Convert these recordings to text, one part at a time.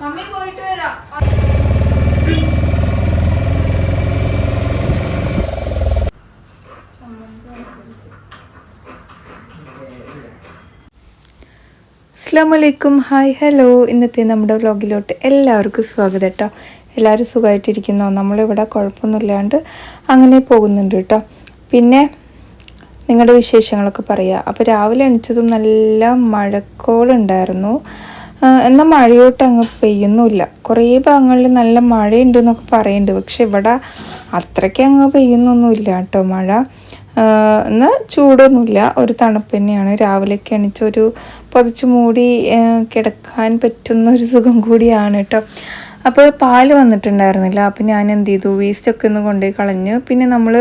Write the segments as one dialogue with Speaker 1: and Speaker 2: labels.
Speaker 1: Mummy പോയിട്ട് വരാം.
Speaker 2: അസ്സാം വലൈക്കും ഹായ് ഹലോ. ഇന്നത്തെ നമ്മുടെ വ്ലോഗിലോട്ട് എല്ലാവർക്കും സ്വാഗതം കേട്ടോ. എല്ലാവരും സുഖമായിട്ടിരിക്കുന്നോ? നമ്മളിവിടെ കുഴപ്പമൊന്നുമില്ലാണ്ട് അങ്ങനെ പോകുന്നുണ്ട് കേട്ടോ. പിന്നെ നിങ്ങളുടെ വിശേഷങ്ങളൊക്കെ പറയുക. അപ്പോൾ രാവിലെ എണിച്ചതും നല്ല മഴക്കോളുണ്ടായിരുന്നു. എന്നാൽ മഴയോട്ട് അങ്ങ് പെയ്യുന്നുമില്ല. കുറേ ഭാഗങ്ങളിൽ നല്ല മഴയുണ്ട് എന്നൊക്കെ പറയുന്നുണ്ട് പക്ഷെ ഇവിടെ അത്രയ്ക്ക് അങ്ങ് പെയ്യുന്നൊന്നുമില്ല കേട്ടോ മഴ. എന്നാൽ ചൂടൊന്നുമില്ല. ഒരു തണുപ്പ് തന്നെയാണ്. രാവിലെയൊക്കെ എണീച്ച് ഒരു പുതച്ച് മൂടി കിടക്കാൻ പറ്റുന്ന ഒരു സുഖം കൂടിയാണ് കേട്ടോ. അപ്പോൾ പാൽ വന്നിട്ടുണ്ടായിരുന്നില്ല. അപ്പോൾ ഞാൻ എന്ത് ചെയ്തു വേസ്റ്റൊക്കെ ഒന്ന് കൊണ്ടുപോയി കളഞ്ഞു. പിന്നെ നമ്മൾ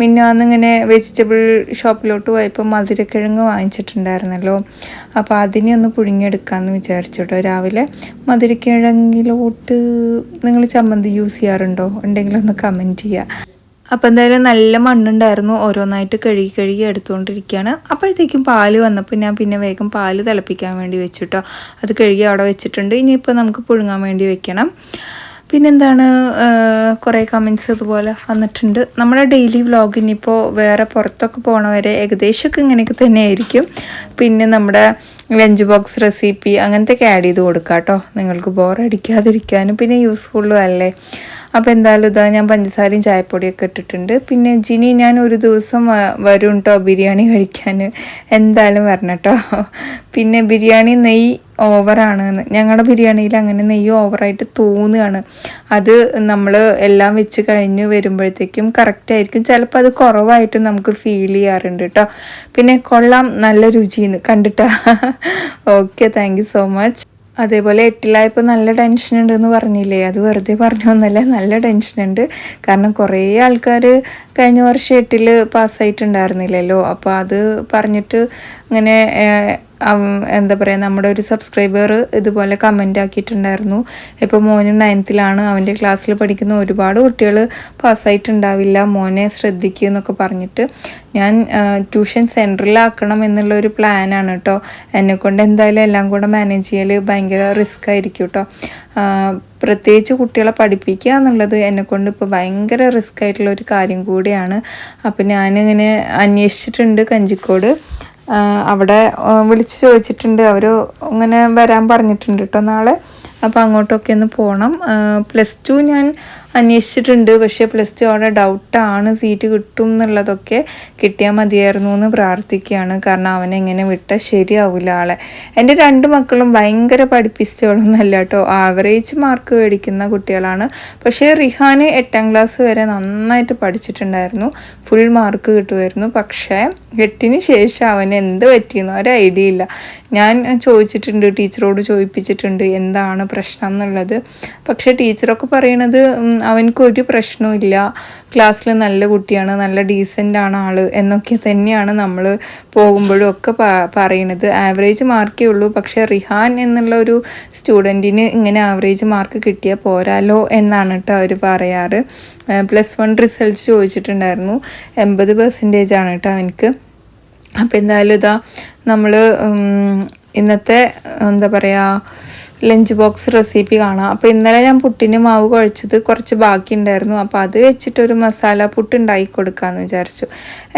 Speaker 2: മിന്നാന്നിങ്ങനെ വെജിറ്റബിൾ ഷോപ്പിലോട്ട് പോയപ്പോൾ മധുരക്കിഴങ്ങ് വാങ്ങിച്ചിട്ടുണ്ടായിരുന്നല്ലോ. അപ്പോൾ അതിനെ ഒന്ന് പുഴുങ്ങിയെടുക്കാമെന്ന് വിചാരിച്ചു കേട്ടോ രാവിലെ. മധുരക്കിഴങ്ങിലോട്ട് നിങ്ങൾ ചമ്മന്തി യൂസ് ചെയ്യാറുണ്ടോ? ഉണ്ടെങ്കിൽ ഒന്ന് കമന്റ് ചെയ്യുക അപ്പോൾ എന്തായാലും നല്ല മണ്ണുണ്ടായിരുന്നു ഓരോന്നായിട്ട് കഴുകി കഴുകി എടുത്തുകൊണ്ടിരിക്കുകയാണ്. അപ്പോഴത്തേക്കും പാൽ വന്നപ്പോൾ ഞാൻ പിന്നെ വേഗം പാൽ തിളപ്പിക്കാൻ വേണ്ടി വെച്ചിട്ടോ. അത് കഴുകി അവിടെ വെച്ചിട്ടുണ്ട്. ഇനിയിപ്പോൾ നമുക്ക് പുഴുങ്ങാൻ വേണ്ടി വെക്കണം. പിന്നെന്താണ് കുറേ കമന്റ്സ് ഇതുപോലെ വന്നിട്ടുണ്ട്. നമ്മുടെ ഡെയിലി വ്ളോഗ് ഇനിയിപ്പോൾ വേറെ പുറത്തൊക്കെ പോണവരെ ഏകദേശമൊക്കെ ഇങ്ങനെയൊക്കെ തന്നെയായിരിക്കും. പിന്നെ നമ്മുടെ ലഞ്ച് ബോക്സ് റെസിപ്പി അങ്ങനത്തെയൊക്കെ ആഡ് ചെയ്ത് കൊടുക്കാം കേട്ടോ നിങ്ങൾക്ക് ബോറടിക്കാതിരിക്കാനും പിന്നെ യൂസ്ഫുള്ളും അല്ലേ? അപ്പോൾ എന്തായാലും ഇതാ ഞാൻ പഞ്ചസാരയും ചായപ്പൊടിയൊക്കെ ഇട്ടിട്ടുണ്ട്. പിന്നെ ജിനി ഞാൻ ഒരു ദിവസം വരും കേട്ടോ ബിരിയാണി കഴിക്കാൻ എന്തായാലും വരണം കേട്ടോ പിന്നെ ബിരിയാണി നെയ്യ് ഓവറാണ് ഞങ്ങളുടെ ബിരിയാണിയിൽ അങ്ങനെ നെയ്യ് ഓവറായിട്ട് തോന്നുകയാണ് അത് നമ്മൾ എല്ലാം വെച്ച് കഴിഞ്ഞ് വരുമ്പോഴത്തേക്കും കറക്റ്റായിരിക്കും ചിലപ്പോൾ അത് കുറവായിട്ട് നമുക്ക് ഫീൽ ചെയ്യാറുണ്ട് കേട്ടോ പിന്നെ കൊള്ളാം. നല്ല രുചിയെന്ന് കണ്ടിട്ടാ. ഓക്കെ താങ്ക് സോ മച്ച് അതേപോലെ എട്ടിലായപ്പോൾ നല്ല ടെൻഷൻ ഉണ്ടെന്ന് പറഞ്ഞില്ലേ? അത് വെറുതെ പറഞ്ഞൊന്നല്ല നല്ല ടെൻഷൻ ഉണ്ട്. കാരണം കുറേ ആൾക്കാർ കഴിഞ്ഞ വർഷം എട്ടിൽ പാസ്സായിട്ടുണ്ടായിരുന്നില്ലല്ലോ അപ്പോൾ അത് പറഞ്ഞിട്ട് ഇങ്ങനെ എന്താ പറയുക നമ്മുടെ ഒരു സബ്സ്ക്രൈബർ ഇതുപോലെ കമന്റ് ആക്കിയിട്ടുണ്ടായിരുന്നു. ഇപ്പോൾ മോന് നയൻത്തിലാണ് അവന്റെ ക്ലാസ്സിൽ പഠിക്കുന്ന ഒരുപാട് കുട്ടികൾ പാസ്സായിട്ടുണ്ടാവില്ല മോനെ ശ്രദ്ധിക്കുക എന്നൊക്കെ പറഞ്ഞിട്ട് ഞാൻ ട്യൂഷൻ സെന്ററിലാക്കണം എന്നുള്ള ഒരു പ്ലാനാണ് കേട്ടോ എന്നെക്കൊണ്ട് എന്തായാലും എല്ലാം കൂടെ മാനേജ് ചെയ്യൽ ഭയങ്കര റിസ്ക് ആയിരിക്കും കേട്ടോ പ്രത്യേകിച്ച് കുട്ടികളെ പഠിപ്പിക്കുക എന്നുള്ളത് എന്നെക്കൊണ്ട് ഇപ്പോൾ ഭയങ്കര റിസ്ക് ആയിട്ടുള്ള ഒരു കാര്യം കൂടിയാണ്. അപ്പോൾ ഞാനിങ്ങനെ അന്വേഷിച്ചിട്ടുണ്ട് കഞ്ചിക്കോട്. അവിടെ വിളിച്ചു ചോദിച്ചിട്ടുണ്ട്. അവർ ഇങ്ങനെ വരാൻ പറഞ്ഞിട്ടുണ്ട് കേട്ടോ നാളെ. അപ്പോൾ അങ്ങോട്ടൊക്കെ ഒന്ന് പോകണം പ്ലസ് ടു ഞാൻ അന്വേഷിച്ചിട്ടുണ്ട്. പക്ഷേ പ്ലസ് ടു അവിടെ ഡൗട്ടാണ് സീറ്റ് കിട്ടും എന്നുള്ളതൊക്കെ കിട്ടിയാൽ മതിയായിരുന്നു എന്ന് പ്രാർത്ഥിക്കുകയാണ്. കാരണം അവനെ ഇങ്ങനെ വിട്ടാൽ ശരിയാവില്ല ആളെ. എന്റെ രണ്ട് മക്കളും ഭയങ്കര പഠിപ്പിച്ചോളൊന്നുമല്ല കേട്ടോ. ആവറേജ് മാർക്ക് മേടിക്കുന്ന കുട്ടികളാണ്. പക്ഷേ റിഹാന് എട്ടാം ക്ലാസ് വരെ നന്നായിട്ട് പഠിച്ചിട്ടുണ്ടായിരുന്നു. ഫുൾ മാർക്ക് കിട്ടുമായിരുന്നു. പക്ഷേ എട്ടിന് ശേഷം അവന് എന്ത് പറ്റിയെന്ന് ഒരു ഐഡിയ ഇല്ല. ഞാൻ ചോദിച്ചിട്ടുണ്ട് ടീച്ചറോട് ചോദിപ്പിച്ചിട്ടുണ്ട് എന്താണ് പ്രശ്നം എന്നുള്ളത്. പക്ഷേ ടീച്ചറൊക്കെ പറയണത് അവനക്കൊരു പ്രശ്നവും ഇല്ല ക്ലാസ്സിൽ നല്ല കുട്ടിയാണ് നല്ല ഡീസന്റ് ആണ് ആൾ എന്നൊക്കെ തന്നെയാണ് നമ്മൾ പോകുമ്പോഴും ഒക്കെ പറയണത്. ആവറേജ് മാർക്കേ ഉള്ളൂ. പക്ഷേ റിഹാൻ എന്നുള്ള ഒരു സ്റ്റുഡന്റിന് ഇങ്ങനെ ആവറേജ് മാർക്ക് കിട്ടിയാൽ പോരാലോ എന്നാണ് കേട്ടോ അവർ പറയാറ്. പ്ലസ് വൺ റിസൾട്ട് ചോദിച്ചിട്ടുണ്ടായിരുന്നു. എൺപത് പെർസെന്റേജ് ആണ് കേട്ടോ അവനക്ക് അപ്പോൾ എന്തായാലും ഇതാ നമ്മൾ ഇന്നത്തെ എന്താ പറയുക ലഞ്ച് ബോക്സ് റെസിപ്പി കാണാം. അപ്പോൾ ഇന്നലെ ഞാൻ പുട്ടിന് മാവ് കുഴച്ചത് കുറച്ച് ബാക്കി ഉണ്ടായിരുന്നു അപ്പോൾ അത് വെച്ചിട്ടൊരു മസാല പുട്ട് ഉണ്ടാക്കി കൊടുക്കാമെന്ന് വിചാരിച്ചു.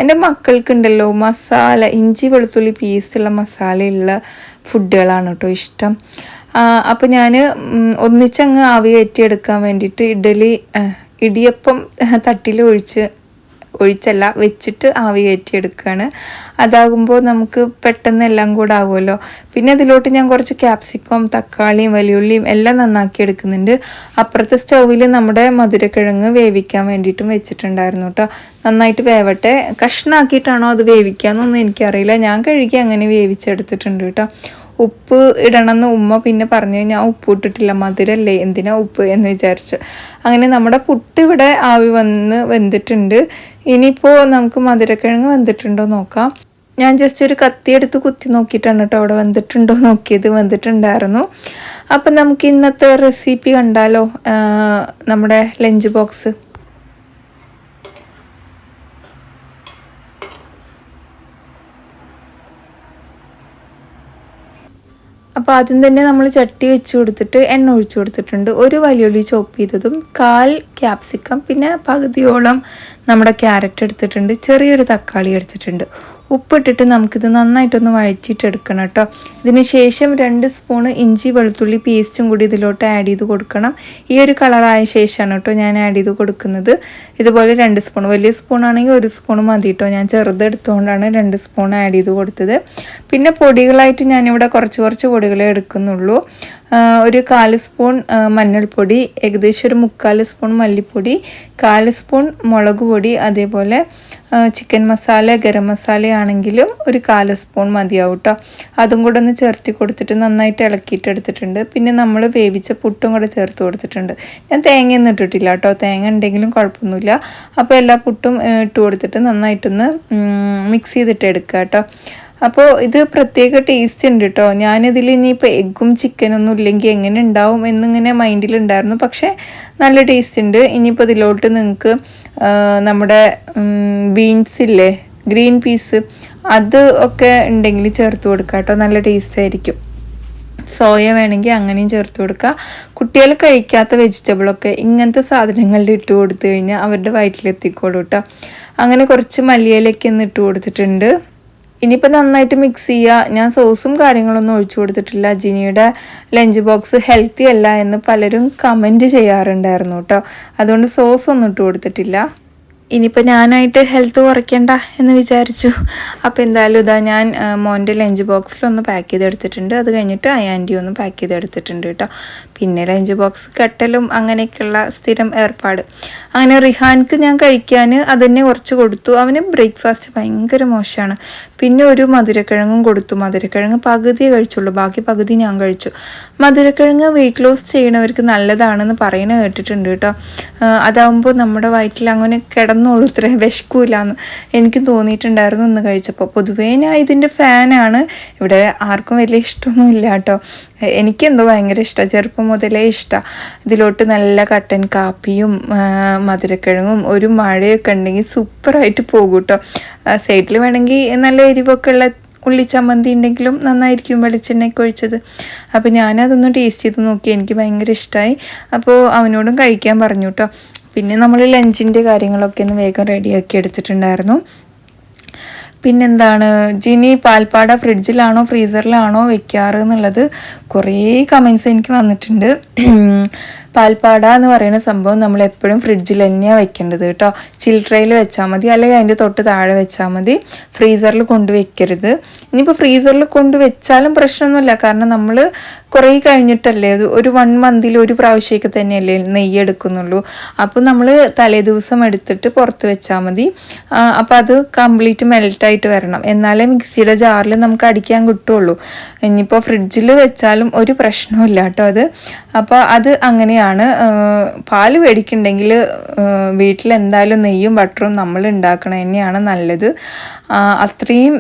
Speaker 2: എന്റെ മക്കൾക്കുണ്ടല്ലോ മസാല ഇഞ്ചി വെളുത്തുള്ളി പീസുള്ള മസാലയുള്ള ഫുഡുകളാണ് കേട്ടോ ഇഷ്ടം. അപ്പോൾ ഞാൻ ഒന്നിച്ചങ്ങ് ആവി കയറ്റിയെടുക്കാൻ വേണ്ടിയിട്ട് ഇഡലി ഇടിയപ്പം തട്ടിൽ ഒഴിച്ച് ഒഴിച്ചല്ല വെച്ചിട്ട് ആവി കയറ്റിയെടുക്കുകയാണ് അതാകുമ്പോൾ നമുക്ക് പെട്ടെന്ന് എല്ലാം കൂടെ ആകുമല്ലോ പിന്നെ അതിലോട്ട് ഞാൻ കുറച്ച് ക്യാപ്സിക്കം തക്കാളിയും വലിയുള്ളിയും എല്ലാം നന്നാക്കി എടുക്കുന്നുണ്ട് അപ്പുറത്തെ സ്റ്റൗവിൽ നമ്മുടെ മധുരക്കിഴങ്ങ് വേവിക്കാൻ വേണ്ടിയിട്ടും വെച്ചിട്ടുണ്ടായിരുന്നു കേട്ടോ. നന്നായിട്ട് വേവട്ടെ. കഷ്ണാക്കിയിട്ടാണോ അത് വേവിക്കാന്നൊന്നും എനിക്കറിയില്ല. ഞാൻ കഴുകി അങ്ങനെ വേവിച്ചെടുത്തിട്ടുണ്ട് കേട്ടോ. ഉപ്പ് ഇടണമെന്ന് ഉമ്മ പിന്നെ പറഞ്ഞു ഞാൻ ഉപ്പ് ഇട്ടിട്ടില്ല മധുരല്ലേ എന്തിനാ ഉപ്പ്? എന്ന് വിചാരിച്ചു. അങ്ങനെ നമ്മുടെ പുട്ട് ഇവിടെ ആവി വന്ന് വെന്തിട്ടുണ്ട്. ഇനിയിപ്പോൾ നമുക്ക് മധുരക്കിഴങ്ങ് വെന്തിട്ടുണ്ടോ നോക്കാം. ഞാൻ ജസ്റ്റ് ഒരു കത്തി എടുത്ത് കുത്തി നോക്കിയിട്ടാണ് കേട്ടോ അവിടെ വന്നിട്ടുണ്ടോ നോക്കിയത്. വന്നിട്ടുണ്ടായിരുന്നു. അപ്പം നമുക്ക് ഇന്നത്തെ റെസിപ്പി കണ്ടാലോ? നമ്മുടെ ലഞ്ച് ബോക്സ് അപ്പോൾ ആദ്യം തന്നെ നമ്മൾ ചട്ടി വെച്ച് കൊടുത്തിട്ട് എണ്ണ ഒഴിച്ച് കൊടുത്തിട്ടുണ്ട്. ഒരു വലിയുള്ളി ചോപ്പ് ചെയ്തതും കാൽ ക്യാപ്സിക്കം പിന്നെ പകുതിയോളം നമ്മുടെ ക്യാരറ്റ് എടുത്തിട്ടുണ്ട്. ചെറിയൊരു തക്കാളി എടുത്തിട്ടുണ്ട്. ഉപ്പിട്ടിട്ട് നമുക്കിത് നന്നായിട്ടൊന്ന് വഴച്ചിട്ടെടുക്കണം കേട്ടോ. ഇതിന് ശേഷം രണ്ട് സ്പൂണ് ഇഞ്ചി വെളുത്തുള്ളി പേസ്റ്റും കൂടി ഇതിലോട്ട് ആഡ് ചെയ്ത് കൊടുക്കണം. ഈ ഒരു കളറായ ശേഷമാണ് കേട്ടോ ഞാൻ ആഡ് ചെയ്ത് കൊടുക്കുന്നത്. ഇതുപോലെ രണ്ട് സ്പൂൺ വലിയ സ്പൂണാണെങ്കിൽ ഒരു സ്പൂൺ മതി കേട്ടോ. ഞാൻ ചെറുതെടുത്തുകൊണ്ടാണ് രണ്ട് സ്പൂൺ ആഡ് ചെയ്ത് കൊടുത്തത്. പിന്നെ പൊടികളായിട്ട് ഞാനിവിടെ കുറച്ച് കുറച്ച് പൊടികളെ എടുക്കുന്നുള്ളൂ. ഒരു കാൽ സ്പൂൺ മഞ്ഞൾപ്പൊടി ഏകദേശം ഒരു മുക്കാൽ സ്പൂൺ മല്ലിപ്പൊടി കാൽ സ്പൂൺ മുളക് പൊടി അതേപോലെ ചിക്കൻ മസാല ഗരം മസാല ആണെങ്കിലും ഒരു കാൽ സ്പൂൺ മതിയാവും കേട്ടോ അതും കൂടെ ഒന്ന് ചേർത്തി കൊടുത്തിട്ട് നന്നായിട്ട് ഇളക്കിയിട്ട് എടുത്തിട്ടുണ്ട്. പിന്നെ നമ്മൾ വേവിച്ച പുട്ടും കൂടെ ചേർത്ത് കൊടുത്തിട്ടുണ്ട്. ഞാൻ തേങ്ങയൊന്നും ഇട്ടിട്ടില്ല കേട്ടോ തേങ്ങ ഉണ്ടെങ്കിലും കുഴപ്പമൊന്നുമില്ല. അപ്പോൾ എല്ലാ പുട്ടും ഇട്ട് കൊടുത്തിട്ട് നന്നായിട്ടൊന്ന് മിക്സ് ചെയ്തിട്ട് എടുക്കുക കേട്ടോ അപ്പോൾ ഇത് പ്രത്യേക ടേസ്റ്റ് ഉണ്ട് കേട്ടോ ഞാനിതിൽ ഇനിയിപ്പോൾ എഗ്ഗും ചിക്കനൊന്നും ഇല്ലെങ്കിൽ എങ്ങനെ ഉണ്ടാവും എന്നിങ്ങനെ മൈൻഡിലുണ്ടായിരുന്നു പക്ഷേ നല്ല ടേസ്റ്റ് ഉണ്ട്. ഇനിയിപ്പോൾ ഇതിലോട്ട് നിങ്ങൾക്ക് നമ്മുടെ ബീൻസ് ഇല്ലേ ഗ്രീൻ പീസ് അത് ഒക്കെ ഉണ്ടെങ്കിൽ ചേർത്ത് കൊടുക്കാം കേട്ടോ നല്ല ടേസ്റ്റ് ആയിരിക്കും. സോയ വേണമെങ്കിൽ അങ്ങനെയും ചേർത്ത് കൊടുക്കുക കുട്ടികൾ കഴിക്കാത്ത വെജിറ്റബിളൊക്കെ ഇങ്ങനത്തെ സാധനങ്ങളിൽ ഇട്ട് കൊടുത്തു കഴിഞ്ഞാൽ അവരുടെ വയറ്റിലെത്തിക്കോളൂ കേട്ടോ അങ്ങനെ കുറച്ച് മല്ലിയിലൊക്കെ ഒന്ന് ഇട്ട് കൊടുത്തിട്ടുണ്ട്. ഇനിയിപ്പോൾ നന്നായിട്ട് മിക്സ് ചെയ്യുക ഞാൻ സോസും കാര്യങ്ങളൊന്നും ഒഴിച്ചു കൊടുത്തിട്ടില്ല. ജിനിയുടെ ലഞ്ച് ബോക്സ് ഹെൽത്തി അല്ല എന്ന് പലരും കമന്റ് ചെയ്യാറുണ്ടായിരുന്നു കേട്ടോ അതുകൊണ്ട് സോസ് ഒന്നും ഇട്ട് കൊടുത്തിട്ടില്ല. ഇനിയിപ്പോൾ ഞാനായിട്ട് ഹെൽത്ത് കുറയ്ക്കണ്ട എന്ന് വിചാരിച്ചു. അപ്പോൾ എന്തായാലും ഇതാ ഞാൻ മോന്റെ ലഞ്ച് ബോക്സിലൊന്ന് പാക്ക് ചെയ്തെടുത്തിട്ടുണ്ട്. അത് കഴിഞ്ഞിട്ട് ആന്റി ഒന്ന് പാക്ക് ചെയ്തെടുത്തിട്ടുണ്ട് കേട്ടോ പിന്നെ ലഞ്ച് ബോക്സ് കെട്ടലും അങ്ങനെയൊക്കെയുള്ള സ്ഥിരം ഏർപ്പാട്. അങ്ങനെ റിഹാൻക്ക് ഞാൻ കഴിക്കാൻ അതന്നെ കുറച്ച് കൊടുത്തു. അവന് ബ്രേക്ക്ഫാസ്റ്റ് ഭയങ്കര മോശമാണ്. പിന്നെ ഒരു മധുരക്കിഴങ്ങും കൊടുത്തു. മധുരക്കിഴങ്ങ് പകുതി കഴിച്ചുള്ളൂ. ബാക്കി പകുതി ഞാൻ കഴിച്ചു. മധുരക്കിഴങ്ങ് വെയിറ്റ് ലോസ് ചെയ്യണവർക്ക് നല്ലതാണെന്ന് പറയുന്നത് കേട്ടിട്ടുണ്ട് കേട്ടോ. അതാവുമ്പോൾ നമ്മുടെ വയറ്റിൽ അങ്ങനെ കിടന്നോളൂ ഇത്ര. വിശക്കൂലെന്ന് എനിക്ക് തോന്നിയിട്ടുണ്ടായിരുന്നു ഒന്ന് കഴിച്ചപ്പോൾ പൊതുവേ ഞാൻ ഇതിന്റെ ഫാനാണ് ഇവിടെ ആർക്കും വലിയ ഇഷ്ടമൊന്നുമില്ല കേട്ടോ. എനിക്കെന്തോ ഭയങ്കര ഇഷ്ടമാണ് ചെറുപ്പം മുതലേ ഇഷ്ടമാണ് ഇതിലോട്ട് നല്ല കട്ടൻ കാപ്പിയും മധുരക്കിഴങ്ങും ഒരു മഴയൊക്കെ ഉണ്ടെങ്കിൽ സൂപ്പറായിട്ട് പോകും കേട്ടോ സൈഡിൽ വേണമെങ്കിൽ നല്ല എരിവൊക്കെ ഉള്ള ഉള്ളി ചമ്മന്തി ഉണ്ടെങ്കിലും നന്നായിരിക്കും വെളിച്ചെണ്ണയൊക്കെ ഒഴിച്ചത്. അപ്പോൾ ഞാനതൊന്ന് ടേസ്റ്റ് ചെയ്ത് നോക്കി. എനിക്ക് ഭയങ്കര ഇഷ്ടമായി അപ്പോൾ അവനോടും കഴിക്കാൻ പറഞ്ഞു കേട്ടോ പിന്നെ നമ്മൾ ലഞ്ചിന്റെ കാര്യങ്ങളൊക്കെ ഒന്ന് വേഗം റെഡിയാക്കി എടുത്തിട്ടുണ്ടായിരുന്നു. പിന്നെന്താണ് ജിനി പാൽപ്പാട ഫ്രിഡ്ജിലാണോ ഫ്രീസറിലാണോ വെക്കാറ് എന്നുള്ളത് കുറേ കമൻസ് എനിക്ക് വന്നിട്ടുണ്ട്. പാൽപ്പാട എന്ന് പറയുന്ന സംഭവം നമ്മൾ എപ്പോഴും ഫ്രിഡ്ജിൽ തന്നെയാണ് വെക്കേണ്ടത് കേട്ടോ. ചിൽട്രയിൽ വെച്ചാൽ മതി അല്ലെങ്കിൽ അതിന്റെ തൊട്ട് താഴെ വെച്ചാൽ മതി. ഫ്രീസറിൽ കൊണ്ട് വെക്കരുത്. ഇനിയിപ്പോൾ ഫ്രീസറിൽ കൊണ്ട് വെച്ചാലും പ്രശ്നമൊന്നുമില്ല. കാരണം നമ്മൾ കുറേ കഴിഞ്ഞിട്ടല്ലേ? അത് ഒരു വൺ മന്തിൽ ഒരു പ്രാവശ്യമൊക്കെ തന്നെയല്ലേ നെയ്യ് എടുക്കുന്നുള്ളൂ. അപ്പോൾ നമ്മൾ തലേ ദിവസം എടുത്തിട്ട് പുറത്ത് വെച്ചാൽ മതി. അപ്പോൾ അത് കംപ്ലീറ്റ് മെൽറ്റായിട്ട് വരണം. എന്നാലേ മിക്സിയുടെ ജാറിൽ നമുക്ക് അടിക്കാൻ കിട്ടുള്ളൂ. ഇനിയിപ്പോൾ ഫ്രിഡ്ജിൽ വെച്ചാലും ഒരു പ്രശ്നമില്ല കേട്ടോ അത്. അപ്പോൾ അത് അങ്ങനെയാണ്. പാൽ മേടിക്കുന്നുണ്ടെങ്കിൽ വീട്ടിൽ എന്തായാലും നെയ്യും ബട്ടറും നമ്മൾ ഉണ്ടാക്കണം തന്നെയാണ് നല്ലത്. അത്രയും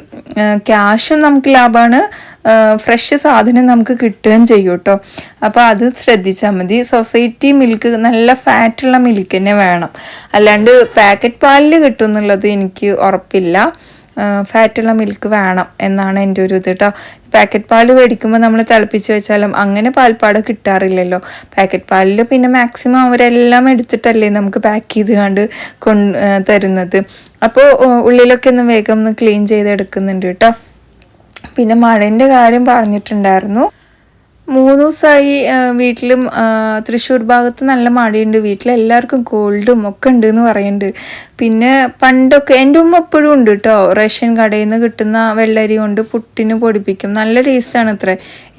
Speaker 2: ക്യാഷും നമുക്ക് ലാഭമാണ് ഫ്രഷ് സാധനം നമുക്ക് കിട്ടുകയും ചെയ്യും കേട്ടോ. അപ്പോൾ അത് ശ്രദ്ധിച്ചാൽ മതി. സൊസൈറ്റി മിൽക്ക് നല്ല ഫാറ്റുള്ള മിൽക്ക് തന്നെ വേണം. അല്ലാണ്ട് പാക്കറ്റ് പാലിൽ കിട്ടും എന്നുള്ളത് എനിക്ക് ഉറപ്പില്ല. ഫാറ്റുള്ള മിൽക്ക് വേണം എന്നാണ് എന്റെ ഒരു ഇത് കേട്ടോ. പാക്കറ്റ് പാൽ മേടിക്കുമ്പോൾ നമ്മൾ തിളപ്പിച്ച് വെച്ചാലും അങ്ങനെ പാൽപ്പാട് കിട്ടാറില്ലല്ലോ. പാക്കറ്റ് പാലിൽ പിന്നെ മാക്സിമം അവരെല്ലാം എടുത്തിട്ടല്ലേ നമുക്ക് പാക്ക് ചെയ്ത് കണ്ട് കൊണ്ട് തരുന്നത്. അപ്പോൾ ഉള്ളിലൊക്കെ ഒന്ന് വേഗം ഒന്ന് ക്ലീൻ ചെയ്തെടുക്കുന്നുണ്ട് കേട്ടോ. പിന്നെ മഴന്റെ കാര്യം പറഞ്ഞിട്ടുണ്ടായിരുന്നു. മൂന്ന് ദിവസമായി വീട്ടിലും തൃശ്ശൂർ ഭാഗത്ത് നല്ല മഴയുണ്ട്. വീട്ടിലെല്ലാവർക്കും കോൾഡും ഒക്കെ ഉണ്ട് എന്ന് പറയുന്നുണ്ട്. പിന്നെ പണ്ടൊക്കെ എന്റെ ഉമ്മ എപ്പോഴും ഉണ്ട് കേട്ടോ റേഷൻ കടയിൽ നിന്ന് കിട്ടുന്ന വെള്ളരി കൊണ്ട് പുട്ടിന് പൊടിപ്പിക്കും. നല്ല ടേസ്റ്റാണ് അത്ര.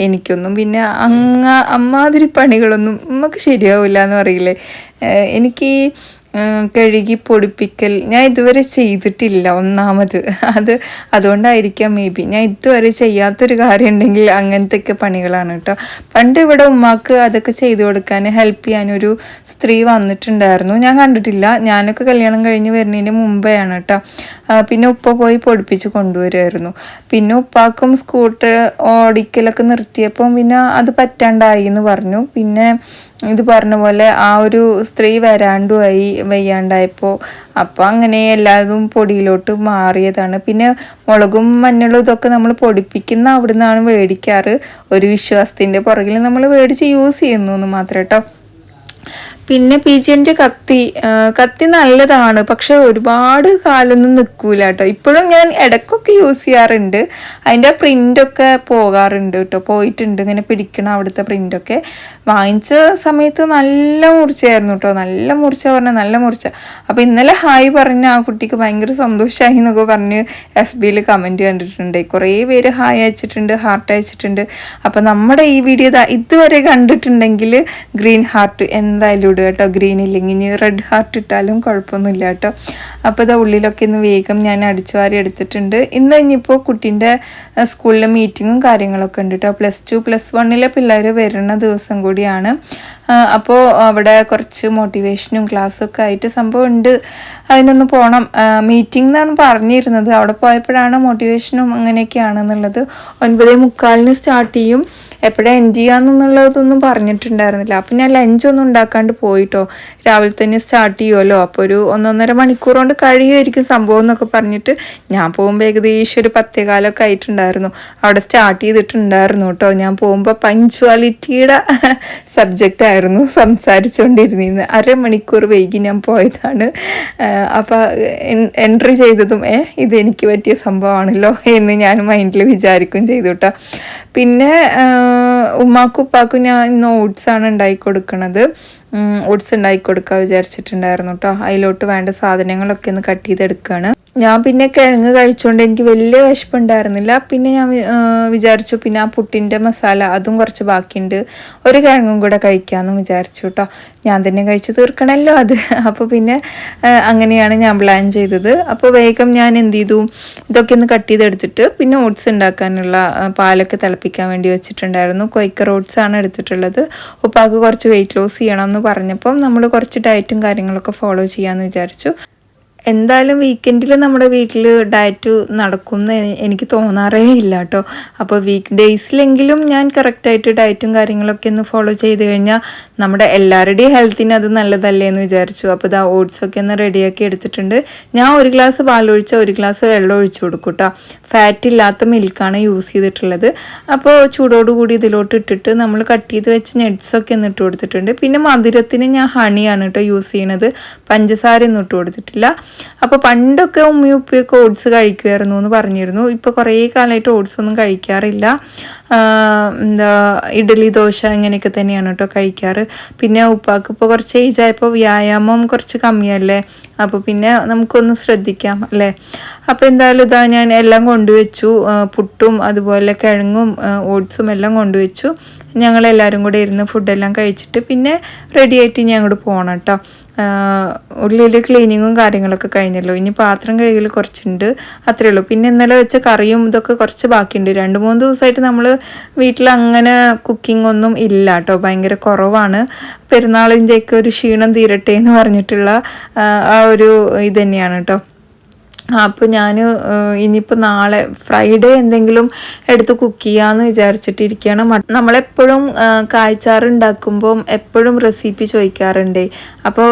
Speaker 2: എനിക്കൊന്നും പിന്നെ അങ്ങ അമ്മാതിരി പണികളൊന്നും ഉമ്മക്ക് ശരിയാവില്ല എന്ന് പറയില്ലേ. എനിക്ക് കഴുകി പൊടിപ്പിക്കൽ. ഞാൻ ഇതുവരെ ചെയ്തിട്ടില്ല ഒന്നാമത്. അത് അതുകൊണ്ടായിരിക്കാം മേ ബി. ഞാൻ ഇതുവരെ ചെയ്യാത്തൊരു കാര്യം ഉണ്ടെങ്കിൽ അങ്ങനത്തെയൊക്കെ പണികളാണ് കേട്ടോ. പണ്ട് ഇവിടെ ഉമ്മാക്ക് അതൊക്കെ ചെയ്തു കൊടുക്കാൻ ഹെൽപ്പ് ചെയ്യാനൊരു സ്ത്രീ വന്നിട്ടുണ്ടായിരുന്നു. ഞാൻ കണ്ടിട്ടില്ല. ഞാനൊക്കെ കല്യാണം കഴിഞ്ഞ് വരുന്നതിന് മുമ്പെയാണ് കേട്ടോ. പിന്നെ ഉപ്പ പോയി പൊടിപ്പിച്ച് കൊണ്ടുവരുമായിരുന്നു പിന്നെ ഉപ്പാക്കും സ്കൂട്ടർ ഓടിക്കലൊക്കെ നിർത്തിയപ്പം പിന്നെ അത് പറ്റാണ്ടായി എന്ന് പറഞ്ഞു. പിന്നെ ഇത് പറഞ്ഞ പോലെ ആ ഒരു സ്ത്രീ വരാണ്ടുമായി വയ്യാണ്ടായപ്പോൾ അപ്പോൾ അങ്ങനെ എല്ലാതും പൊടിയിലോട്ട് മാറിയതാണ്. പിന്നെ മുളകും മഞ്ഞളും ഇതൊക്കെ നമ്മൾ പൊടിപ്പിക്കുന്ന അവിടെ നിന്നാണ് മേടിക്കാറ് ഒരു വിശ്വാസത്തിന്റെ പുറകിൽ നമ്മൾ മേടിച്ച് യൂസ് ചെയ്യുന്നു എന്ന് മാത്രം കേട്ടോ പിന്നെ പി ജിന്റെ കത്തി കത്തി നല്ലതാണ്. പക്ഷെ ഒരുപാട് കാലൊന്നും നിൽക്കൂല കേട്ടോ. ഇപ്പോഴും ഞാൻ ഇടയ്ക്കൊക്കെ യൂസ് ചെയ്യാറുണ്ട്. അതിന്റെ പ്രിന്റൊക്കെ പോകാറുണ്ട് കേട്ടോ. പോയിട്ടുണ്ട്. ഇങ്ങനെ പിടിക്കണം അവിടുത്തെ പ്രിന്റൊക്കെ. വാങ്ങിച്ച സമയത്ത് നല്ല മുറിച്ചായിരുന്നു കേട്ടോ. നല്ല മുറിച്ച പറഞ്ഞാൽ നല്ല മുറിച്ച. അപ്പോൾ ഇന്നലെ ഹായ് പറഞ്ഞ ആ കുട്ടിക്ക് ഭയങ്കര സന്തോഷമായി എന്നൊക്കെ പറഞ്ഞ് എഫ് ബിയിൽ കമന്റ് കണ്ടിട്ടുണ്ട്. കുറേ പേര് ഹായ് അയച്ചിട്ടുണ്ട് ഹാർട്ട് അയച്ചിട്ടുണ്ട്. അപ്പോൾ നമ്മുടെ ഈ വീഡിയോ ഇതുവരെ കണ്ടിട്ടുണ്ടെങ്കിൽ ഗ്രീൻ ഹാർട്ട് എന്തായാലും ഇടുക കേട്ടോ. ഗ്രീൻ ഇല്ലെങ്കിൽ ഇനി റെഡ് ഹാർട്ട് ഇട്ടാലും കുഴപ്പമൊന്നുമില്ല കേട്ടോ. അപ്പോൾ ഇതാ ഉള്ളിലൊക്കെ ഇന്ന് വേഗം ഞാൻ അടിച്ചു വാരി എടുത്തിട്ടുണ്ട്. ഇന്ന് ഇനിയിപ്പോൾ കുട്ടീന്റെ സ്കൂളിലെ മീറ്റിങ്ങും കാര്യങ്ങളൊക്കെ ഉണ്ട് കേട്ടോ. പ്ലസ് ടു പ്ലസ് വണ്ണിലെ പിള്ളേർ വരുന്ന ദിവസം കൂടിയാണ്. അപ്പോൾ അവിടെ കുറച്ച് മോട്ടിവേഷനും ക്ലാസ്സൊക്കെ ആയിട്ട് സംഭവം ഉണ്ട്. അതിനൊന്ന് പോകണം മീറ്റിംഗ് എന്നാണ് പറഞ്ഞിരുന്നത്. അവിടെ പോയപ്പോഴാണ് മോട്ടിവേഷനും അങ്ങനെയൊക്കെയാണെന്നുള്ളത്. ഒൻപതേ മുക്കാലിന് സ്റ്റാർട്ട് ചെയ്യും. എപ്പോഴാണ് എൻഡ് ചെയ്യാന്നുള്ളതൊന്നും പറഞ്ഞിട്ടുണ്ടായിരുന്നില്ല. അപ്പം ഞാൻ ലഞ്ചൊന്നും ഉണ്ടാക്കാണ്ട് പോയിട്ടോ. രാവിലെ തന്നെ സ്റ്റാർട്ട് ചെയ്യുമല്ലോ അപ്പോൾ ഒരു ഒന്നൊന്നര മണിക്കൂർ കൊണ്ട് കഴിയുമായിരിക്കും സംഭവം എന്നൊക്കെ പറഞ്ഞിട്ട് ഞാൻ പോകുമ്പോൾ ഏകദേശം ഒരു പത്തേകാലമൊക്കെ ആയിട്ടുണ്ടായിരുന്നു. അവിടെ സ്റ്റാർട്ട് ചെയ്തിട്ടുണ്ടായിരുന്നു കേട്ടോ. ഞാൻ പോകുമ്പോൾ പഞ്ച്വാലിറ്റിയുടെ സബ്ജക്റ്റ് ആയിരുന്നു സംസാരിച്ചുകൊണ്ടിരുന്നത് അരമണിക്കൂർ വൈകി ഞാൻ പോയതാണ്. അപ്പോൾ എൻട്രി ചെയ്തതും ഏ ഇതെനിക്ക് പറ്റിയ സംഭവമാണല്ലോ എന്ന് ഞാൻ മൈൻഡിൽ വിചാരിക്കും ചെയ്തു കേട്ടോ. പിന്നെ ഉമ്മാക്കും ഉപ്പാക്കും ഞാൻ ഇന്ന് ഓട്സാണ് ഉണ്ടാക്കി കൊടുക്കുന്നത് ഓട്സ് ഉണ്ടാക്കി കൊടുക്കാൻ വിചാരിച്ചിട്ടുണ്ടായിരുന്നു കേട്ടോ അതിലോട്ട് വേണ്ട സാധനങ്ങളൊക്കെ ഒന്ന് കട്ട് ചെയ്തെടുക്കുകയാണ് ഞാൻ പിന്നെ കിഴങ്ങ് കഴിച്ചുകൊണ്ട് എനിക്ക് വലിയ വിശപ്പുണ്ടായിരുന്നില്ല. പിന്നെ ഞാൻ വിചാരിച്ചു പിന്നെ ആ പുട്ടിന്റെ മസാല അതും കുറച്ച് ബാക്കിയുണ്ട്. ഒരു കിഴങ്ങും കൂടെ കഴിക്കാമെന്ന് വിചാരിച്ചു കേട്ടോ ഞാൻ തന്നെ കഴിച്ച് തീർക്കണമല്ലോ അത്. അപ്പോൾ പിന്നെ അങ്ങനെയാണ് ഞാൻ പ്ലാൻ ചെയ്തത്. അപ്പോൾ വേഗം ഞാൻ എന്ത് ചെയ്തു? ഇതൊക്കെ ഒന്ന് കട്ട് ചെയ്തെടുത്തിട്ട് പിന്നെ ഓട്സ് ഉണ്ടാക്കാനുള്ള പാലൊക്കെ തിളപ്പിക്കാൻ വേണ്ടി വെച്ചിട്ടുണ്ടായിരുന്നു. കൊയ്ക്കർ ഓട്സ് ആണ് എടുത്തിട്ടുള്ളത്. ഉപ്പാക്ക് കുറച്ച് വെയിറ്റ് ലോസ് ചെയ്യണം എന്ന് പറഞ്ഞപ്പം നമ്മൾ കുറച്ച് ഡയറ്റും കാര്യങ്ങളൊക്കെ ഫോളോ ചെയ്യാമെന്ന് വിചാരിച്ചു. എന്തായാലും വീക്കെൻഡിൽ നമ്മുടെ വീട്ടിൽ ഡയറ്റ് നടക്കുമെന്ന് എനിക്ക് തോന്നാറേ ഇല്ല കേട്ടോ അപ്പോൾ വീക്ക് ഡേയ്സിലെങ്കിലും ഞാൻ കറക്റ്റായിട്ട് ഡയറ്റും കാര്യങ്ങളൊക്കെ ഒന്ന് ഫോളോ ചെയ്ത് കഴിഞ്ഞാൽ നമ്മുടെ എല്ലാവരുടെയും ഹെൽത്തിന് അത് നല്ലതല്ലേ എന്ന് വിചാരിച്ചു അപ്പോൾ ഇതാ ഓട്സൊക്കെ ഒന്ന് റെഡിയാക്കി എടുത്തിട്ടുണ്ട്. ഞാൻ ഒരു ഗ്ലാസ് പാലൊഴിച്ച ഒരു ഗ്ലാസ് വെള്ളം ഒഴിച്ചു കൊടുക്കും കേട്ടോ ഫാറ്റ് ഇല്ലാത്ത മിൽക്കാണ് യൂസ് ചെയ്തിട്ടുള്ളത്. അപ്പോൾ ചൂടോടുകൂടി ഇതിലോട്ട് ഇട്ടിട്ട് നമ്മൾ കട്ട് ചെയ്ത് വെച്ച് നെഡ്സൊക്കെ ഒന്ന് ഇട്ട് കൊടുത്തിട്ടുണ്ട്. പിന്നെ മധുരത്തിന് ഞാൻ ഹണിയാണ് കേട്ടോ യൂസ് ചെയ്യണത്. പഞ്ചസാര ഒന്നും ഇട്ട് കൊടുത്തിട്ടില്ല. അപ്പോൾ പണ്ടൊക്കെ ഉമ്മയും ഉപ്പിയൊക്കെ ഓട്സ് കഴിക്കുമായിരുന്നു എന്ന് പറഞ്ഞിരുന്നു. ഇപ്പോൾ കുറേ കാലമായിട്ട് ഓട്സ് ഒന്നും കഴിക്കാറില്ല. എന്താ ഇഡലി ദോശ ഇങ്ങനെയൊക്കെ തന്നെയാണ് കേട്ടോ കഴിക്കാറ്. പിന്നെ ഉപ്പാക്ക് ഇപ്പോൾ കുറച്ച് ഏജ് ആയപ്പോൾ വ്യായാമം കുറച്ച് കമ്മിയല്ലേ? അപ്പോൾ പിന്നെ നമുക്കൊന്ന് ശ്രദ്ധിക്കാം അല്ലേ? അപ്പോൾ എന്തായാലും ഇതാ ഞാൻ എല്ലാം കൊണ്ടുവച്ചു. പുട്ടും അതുപോലെ കിഴങ്ങും ഓട്സും എല്ലാം കൊണ്ടുവച്ചു. ഞങ്ങളെല്ലാവരും കൂടെ ഇരുന്ന് ഫുഡെല്ലാം കഴിച്ചിട്ട് പിന്നെ റെഡിയായിട്ട് ഇനി അങ്ങോട്ട് പോകണം കേട്ടോ. ഉള്ളിൽ ക്ലീനിങ്ങും കാര്യങ്ങളൊക്കെ കഴിഞ്ഞല്ലോ. ഇനി പാത്രം കഴുകൽ കുറച്ചുണ്ട് അത്രയേ ഉള്ളൂ. പിന്നെ ഇന്നലെ വെച്ച കറിയും ഇതൊക്കെ കുറച്ച് ബാക്കിയുണ്ട്. രണ്ട് മൂന്ന് ദിവസമായിട്ട് നമ്മൾ വീട്ടിൽ അങ്ങനെ കുക്കിംഗ് ഒന്നും ഇല്ല കേട്ടോ ഭയങ്കര കുറവാണ്. പെരുന്നാളിന്റെയൊക്കെ ഒരു ക്ഷീണം തീരട്ടെ എന്ന് പറഞ്ഞിട്ടുള്ള ആ ഒരു ഇത് തന്നെയാണ് കേട്ടോ അപ്പോൾ ഞാൻ ഇനിയിപ്പോൾ നാളെ ഫ്രൈഡേ എന്തെങ്കിലും എടുത്ത് കുക്ക് ചെയ്യാമെന്ന് വിചാരിച്ചിട്ടിരിക്കുകയാണ് നമ്മളെപ്പോഴും കായ്ച്ചാറ് എപ്പോഴും റെസിപ്പി ചോദിക്കാറുണ്ട്. അപ്പോൾ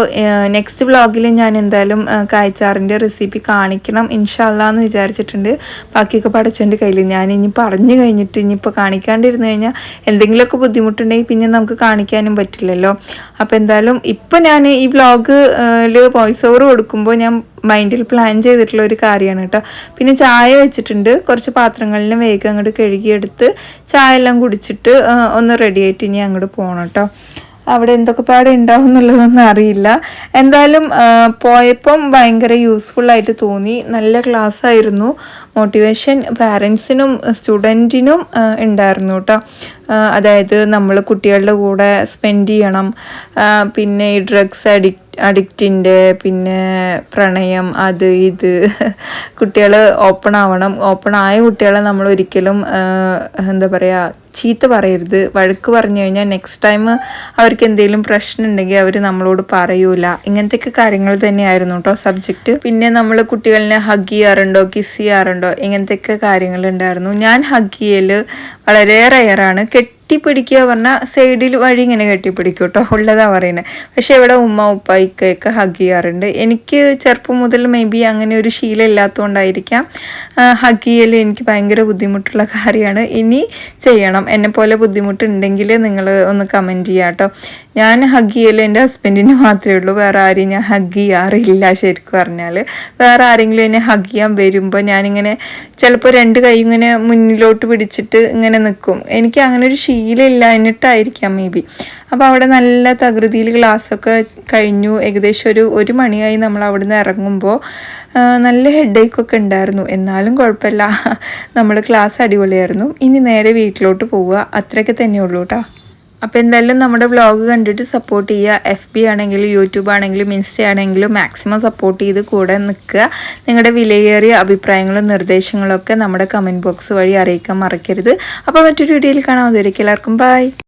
Speaker 2: നെക്സ്റ്റ് വ്ളോഗിൽ ഞാൻ എന്തായാലും കായ്ച്ചാറിന്റെ റെസിപ്പി കാണിക്കണം ഇൻഷാല്ലാന്ന് വിചാരിച്ചിട്ടുണ്ട്. ബാക്കിയൊക്കെ പഠിച്ചതിന്റെ കയ്യിൽ ഞാൻ ഇനി പറഞ്ഞു കഴിഞ്ഞിട്ട് ഇനിയിപ്പോൾ കാണിക്കാണ്ടിരുന്നു കഴിഞ്ഞാൽ എന്തെങ്കിലുമൊക്കെ ബുദ്ധിമുട്ടുണ്ടെങ്കിൽ പിന്നെ നമുക്ക് കാണിക്കാനും പറ്റില്ലല്ലോ. അപ്പോൾ എന്തായാലും ഇപ്പോൾ ഞാൻ ഈ വ്ളോഗിൽ വോയിസ് ഓവർ കൊടുക്കുമ്പോൾ ഞാൻ മൈൻഡിൽ പ്ലാൻ ചെയ്തിട്ടുള്ള ഒരു കാര്യമാണ് കേട്ടോ. പിന്നെ ചായ വെച്ചിട്ടുണ്ട്. കുറച്ച് പാത്രങ്ങളിലും വേഗം അങ്ങോട്ട് കഴുകിയെടുത്ത് ചായ എല്ലാം കുടിച്ചിട്ട് ഒന്ന് റെഡിയായിട്ട് ഇനി അങ്ങോട്ട് പോകണം കേട്ടോ. അവിടെ എന്തൊക്കെ പാടെ ഉണ്ടാവും എന്നുള്ളതൊന്നും അറിയില്ല. എന്തായാലും പോയപ്പം ഭയങ്കര ആയിട്ട് തോന്നി. നല്ല ക്ലാസ് ആയിരുന്നു. മോട്ടിവേഷൻ പാരൻസിനും സ്റ്റുഡന്റിനും ഉണ്ടായിരുന്നു കേട്ടോ. അതായത് നമ്മൾ കുട്ടികളുടെ കൂടെ സ്പെൻഡ് ചെയ്യണം. പിന്നെ ഈ ഡ്രഗ്സ് അഡിക്റ്റ് അഡിക്റ്റിന്റെ പിന്നെ പ്രണയം അത് ഇത് കുട്ടികൾ ഓപ്പൺ ആവണം. ഓപ്പൺ ആയ കുട്ടികളെ നമ്മൾ ഒരിക്കലും എന്താ പറയുക ചീത്ത പറയരുത്. വഴക്ക് പറഞ്ഞു കഴിഞ്ഞാൽ നെക്സ്റ്റ് ടൈം അവർക്ക് എന്തെങ്കിലും പ്രശ്നം ഉണ്ടെങ്കിൽ അവർ നമ്മളോട് പറയൂല. ഇങ്ങനത്തെയൊക്കെ കാര്യങ്ങൾ തന്നെയായിരുന്നു കേട്ടോ സബ്ജക്റ്റ് പിന്നെ നമ്മൾ കുട്ടികളിനെ ഹഗ് ചെയ്യാറുണ്ടോ കിസ് ചെയ്യാറുണ്ടോ ഇങ്ങനത്തെയൊക്കെ കാര്യങ്ങളുണ്ടായിരുന്നു ഞാൻ ഹഗ് ചെയ്യൽ വളരെ റയറാണ് കെട്ടി കെട്ടിപ്പിടിക്കുക പറഞ്ഞാൽ സൈഡിൽ വഴി ഇങ്ങനെ കെട്ടിപ്പിടിക്കും കേട്ടോ ഉള്ളതാണ് പറയുന്നത് പക്ഷേ ഇവിടെ ഉമ്മ ഉപ്പ ഇക്കയൊക്കെ ഹഗ് ചെയ്യാറുണ്ട്. എനിക്ക് ചെറുപ്പം മുതൽ മേ ബി അങ്ങനെ ഒരു ശീലം ഇല്ലാത്തതുകൊണ്ടായിരിക്കാം ഹഗ് ചെയ്യൽ എനിക്ക് ഭയങ്കര ബുദ്ധിമുട്ടുള്ള കാര്യമാണ്. ഇനി ചെയ്യണം. എന്നെ പോലെ ബുദ്ധിമുട്ടുണ്ടെങ്കിൽ നിങ്ങൾ ഒന്ന് കമന്റ് ചെയ്യാം കേട്ടോ ഞാൻ ഹഗ് ചെയ്യൽ എന്റെ ഹസ്ബൻഡിന് മാത്രമേ ഉള്ളൂ. വേറെ ആരെയും ഞാൻ ഹഗ് ചെയ്യാറില്ല ശരിക്കും പറഞ്ഞാൽ വേറെ ആരെങ്കിലും എന്നെ ഹഗ് ചെയ്യാൻ വരുമ്പോൾ ഞാനിങ്ങനെ ചിലപ്പോൾ രണ്ട് കൈ ഇങ്ങനെ മുന്നിലോട്ട് പിടിച്ചിട്ട് ഇങ്ങനെ നിൽക്കും എനിക്ക് അങ്ങനെ ഒരു ശീലമില്ല. എന്നിട്ടായിരിക്കാം മേ ബി അപ്പോൾ അവിടെ നല്ല തകൃതിയിൽ ക്ലാസ്സൊക്കെ കഴിഞ്ഞു. ഏകദേശം ഒരു ഒരു മണിയായി നമ്മൾ അവിടുന്ന് ഇറങ്ങുമ്പോൾ നല്ല ഹെഡേക്കൊക്കെ ഉണ്ടായിരുന്നു. എന്നാലും കുഴപ്പമില്ല. നമ്മൾ ക്ലാസ് അടിപൊളിയായിരുന്നു. ഇനി നേരെ വീട്ടിലോട്ട് പോവുക. അത്രയൊക്കെ തന്നെയുള്ളൂ കേട്ടോ അപ്പോൾ എന്തായാലും നമ്മുടെ വ്ളോഗ് കണ്ടിട്ട് സപ്പോർട്ട് ചെയ്യുക. എഫ് ബി ആണെങ്കിലും യൂട്യൂബ് ആണെങ്കിലും ഇൻസ്റ്റ ആണെങ്കിലും മാക്സിമം സപ്പോർട്ട് ചെയ്ത് കൂടെ നിൽക്കുക. നിങ്ങളുടെ വിലയേറിയ അഭിപ്രായങ്ങളും നിർദ്ദേശങ്ങളും ഒക്കെ നമ്മുടെ കമന്റ് ബോക്സ് വഴി അറിയിക്കാൻ മറക്കരുത്. അപ്പോൾ മറ്റൊരു വീഡിയോയിൽ കാണാം. അതൊരിക്കലും എല്ലാവർക്കും ബൈ